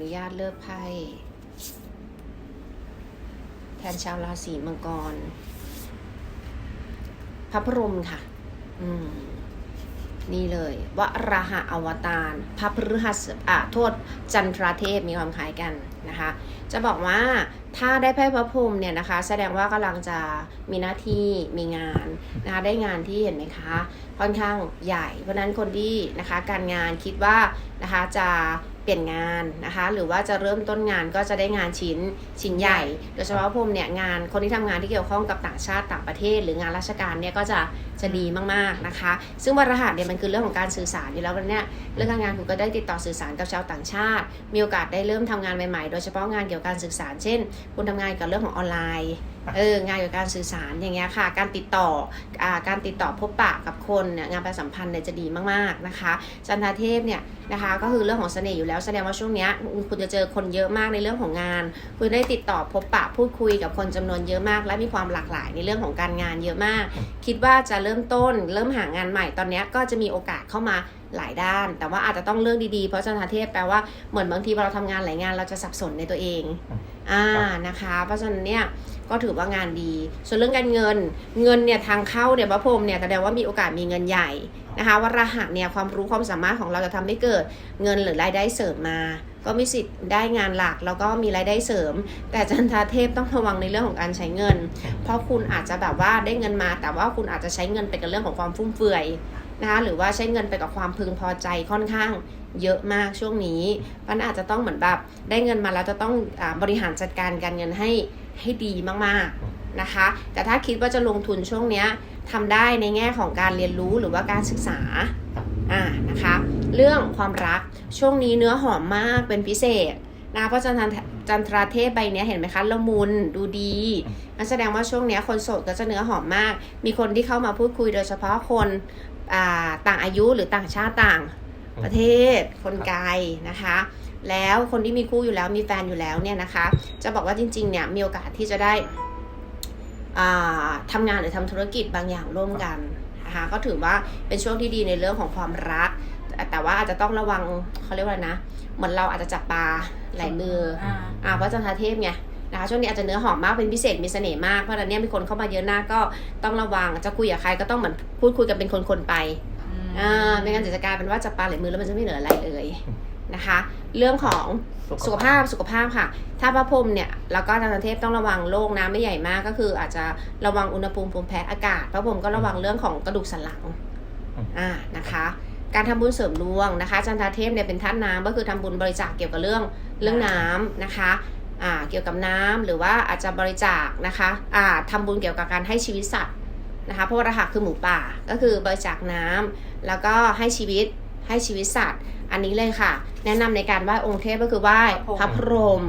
นุญาตเลือกไพ่แทนชาวราศีมังกร พระพรหมค่ะ อืม นี่เลยวราหะอวตารพระพฤหัสอะโทษจันทราเทพมีความคล้ายกัน นะคะ จะบอกว่าถ้าได้ไพ่พระพรหมเนี่ยนะคะ แสดงว่ากำลังจะมีหน้าที่มีงานนะคะได้งานที่เห็นไหมคะค่อนข้างใหญ่ เพราะนั้นคนที่นะคะการงานคิดว่านะคะจะเปลี่ยนงานนะคะหรือว่าจะเริ่มต้นงานก็จะได้งานชิ้นชิ้นใหญ่ โดยเฉพาะผมเนี่ยงานคนที่ทำงานที่เกี่ยวข้องกับต่างชาติต่างประเทศ หรืองานราชการเนี่ยก็จะจะดีมากๆนะคะ ซึ่งวรหัสเนี่ยมันคือเรื่องของการสื่อสารอยู่แล้ววันเนี้ยเรื่องการงานคุณก็ได้ติดต่อสื่อสารกับชาวต่างชาติ มีโอกาสได้เริ่มทำงานใหม่ๆ โดยเฉพาะงานเกี่ยวกับการสื่อสาร เช่น คุณทำงานกับเรื่องของออนไลน์ เอองานเกี่ยวกับการสื่อสารอย่างเงี้ยค่ะ การติดต่ออการติดต่อพบปะกับคนเนี่ยงานประชาสัมพันธ์เนี่ยจะดีมากๆนะคะจันทาเทพเนี่ยนะคะก็คือเรื่องของเสน่ห์อยู่แล้วแสดงว่าช่วงเนี้ยคุณจะเจอคนเยอะมากในเรื่องของงาน คุณได้ติดต่อพบปะพูดคุยกับคนจำนวนเยอะมาก และมีความหลากหลายในเรื่องของการงานเยอะมาก คิดว่าจะเริ่มต้น เริ่มหางานใหม่ตอนเนี้ยก็จะมีโอกาสเข้ามาหลายด้าน แต่ว่าอาจจะต้องเลือกดีๆ เพราะจันทาเทพแปลว่าเหมือนบางทีเราทำงานหลายงานเราจะสับสนในตัวเอง อ่านะคะ เพราะฉะนั้นเนี่ยก็ถือว่างานดี ส่วนเรื่องการเงิน เงินเนี่ยทางเข้าเนี่ยพระพรหมเนี่ยแสดงว่ามีโอกาสมีเงินใหญ่นะคะว่ารหัสเนี่ยความรู้ความสามารถของเราจะทำให้เกิดเงินหรือรายได้เสริมมา ก็มีสิทธิ์ได้งานหลักแล้วก็มีรายได้เสริม แต่จันทาเทพต้องระวังในเรื่องของการใช้เงิน เพราะคุณอาจจะแบบว่าได้เงินมา แต่ว่าคุณอาจจะใช้เงินไปกับเรื่องของความฟุ่มเฟือย นะคะหรือว่าใช้เงินไปกับความพึงพอใจค่อนข้างเยอะมากช่วงนี้มันอาจจะต้องเหมือนแบบได้เงินมาแล้วจะต้องอบริหารจัดการการเงินให้ให้ดีมากๆนะคะ แต่ถ้าคิดว่าจะลงทุนช่วงเนี้ยทำได้ในแง่ของการเรียนรู้หรือว่าการศึกษาอ่านะคะ เรื่องความรักช่วงนี้เนื้อหอมมากเป็นพิเศษนะเพราะจันทรา จันทราเทพใบเนี้ยเห็นไหมคะละมุนดูดีนั่นแสดงว่าช่วงเนี้ยคนโสดก็จะเนื้อหอมมาก มีคนที่เข้ามาพูดคุยโดยเฉพาะคนต่างอายุหรือต่างชาติต่างประเทศคนไกลนะคะ แล้วคนที่มีคู่อยู่แล้วมีแฟนอยู่แล้วเนี่ยนะคะ จะบอกว่าจริงๆเนี่ยมีโอกาสที่จะได้ทำงานหรือทำธุรกิจบางอย่างร่วมกันนะคะก็ถือว่าเป็นช่วงที่ดีในเรื่องของความรัก แต่แต่ว่าอาจจะต้องระวังเขาเรียกว่าอะไรนะ เหมือนเราอาจจะจับปลาหลายมืออ่าอ่าเพราะจันทราเทพไงนะคะช่วงนี้อาจจะเนื้อหอมมากเป็นพิเศษมีเสน่ห์มากเพราะฉะนั้นเนี่ยมีคนเข้ามาเยอะหน้าก็ต้องระวังจะคุยกับใครก็ต้องเหมือนพูดคุยกันเป็นคนๆไปอ่าไม่งั้นเดี๋ยวจะกลายเป็นว่าจับปลาหลายมือแล้วมันจะไม่เหลืออะไรเลยนะคะ เรื่องของสุขภาพสุขภาพค่ะ ถ้าพระพรหมเนี่ยแล้วก็ทางเทพต้องระวังโรคน้ำไม่ใหญ่มากก็คือ อาจจะระวังอุณหภูมิภูมิแพ้อากาศ พระพรหมก็ระวังเรื่องของกระดูกสันหลังอ่านะคะ การทำบุญเสริมดวงนะคะจันทาเทพเนี่ยเป็นท่านน้ำก็คือทำบุญบริจาคเกี่ยวกับเรื่องเรื่องน้ำนะคะอ่าเกี่ยวกับน้ำหรือว่าอาจจะบริจาคนะคะอ่าทำบุญเกี่ยวกับการให้ชีวิตสัตว์นะคะเพราะว่ารหัสคือหมูป่าก็คือบริจาคน้ำแล้วก็ให้ชีวิตให้ชีวิตสัตว์ อันนี้เลยค่ะ แนะนำในการไหว้องค์เทพก็คือไหว้พระพรหม